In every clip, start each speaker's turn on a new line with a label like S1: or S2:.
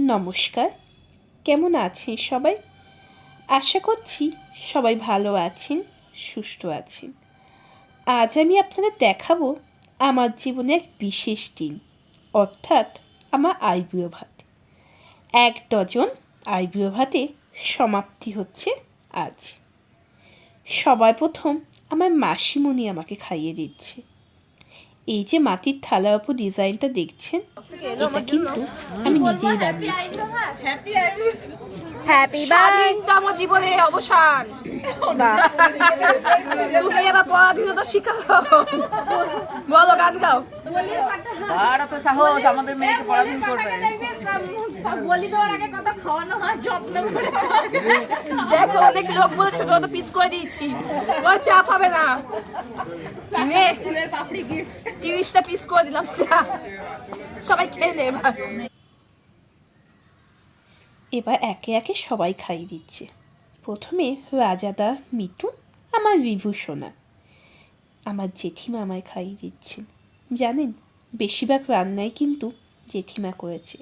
S1: নমস্কার। কেমন আছেন সবাই? আশা করছি সবাই ভালো আছেন, সুস্থ আছেন। আজ আমি আপনাদের দেখাবো আমার জীবনে এক বিশেষ দিন, অর্থাৎ আমার আইবুড়ো ভাত। এক ডজন আইবুড়ো ভাতে সমাপ্তি হচ্ছে আজ। সবার প্রথম আমার মাসিমণি আমাকে খাইয়ে দিচ্ছে। এই যে মাটির থালার উপর ডিজাইনটা দেখছেন? এটা কিন্তু আমি নিজেই বানিয়েছিলাম
S2: হ্যাপি
S3: স্বাধীনতম জীবনে অবসান। তুমি এবার পরাধীনতা শিকার বলো গান গাও।
S4: আর এত সাহস আমাদের মেয়েকে পড়াশোনা করবে।
S2: বলি তোমার আগে কথা খাওয়ানো হয় যত্ন করে।
S3: দেখো অনেক লোক বলেছে তো পিস করে দিয়েছি। ওই চাপ হবে না। নে। তিরিশটা পিস করে দিলাম চা সবাই খেয়ে নে এবার।
S1: এবার একে একে সবাই খাইয়ে দিচ্ছে। প্রথমে রাজাদা মিটু আমার বিভূষণা আমার জেঠিমা আমায় খাইয়ে দিচ্ছেন জানেন, বেশিরভাগ রান্নাই কিন্তু জেঠিমা করেছে।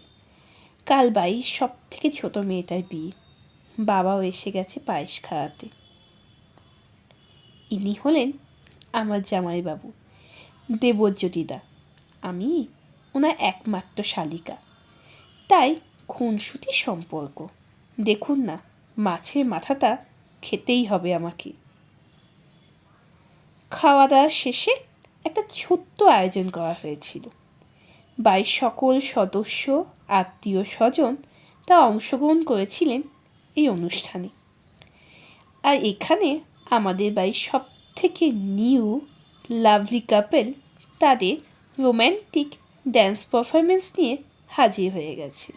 S1: কাল বাই সব থেকে ছোট মেয়েটার বিয়ে। বাবাও এসে গেছে পায়েস খাওয়াতে। ইনি হলেন আমার জামাইবাবু। দেবজ্যোতিদা। আমি ওনার একমাত্র শালিকা। তাই খুনসুটি সম্পর্ক। দেখুন না মাছের মাথাটা খেতেই হবে আমাকে। খাওয়া দাওয়া শেষে একটা ছোট্ট আয়োজন করা হয়েছিল। বাই সকল সদস্য, আত্মীয় স্বজন তা অংশগ্রহণ করেছিলেন এই অনুষ্ঠানে। আর এখানে আমাদের বাড়ির সব থেকে নিউ লাভলি কাপেল তাদের রোম্যান্টিক ড্যান্স পারফরমেন্স নিয়ে হাজির হয়ে গেছে।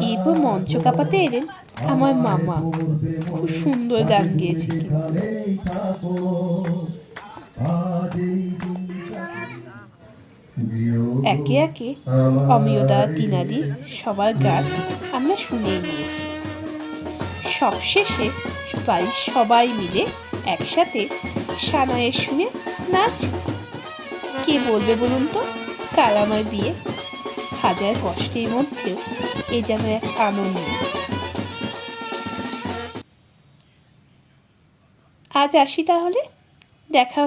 S1: এরপর মঞ্চ কাঁপাতে এলেন আমার মামা। খুব সুন্দর গান গেয়েছে একে একে অমিয়দা তিনাদি সবার গান আমরা শুনেই নিয়েছি। সবশেষে বাড়ির সবাই মিলে একসাথে সানায়ের শুনে নাচ। কে বলবে বলুন তো? কাল বিয়ে। হাজার কষ্টের মধ্যেও এ যেন এক আনন্দ। আজ আসি তাহলে? দেখা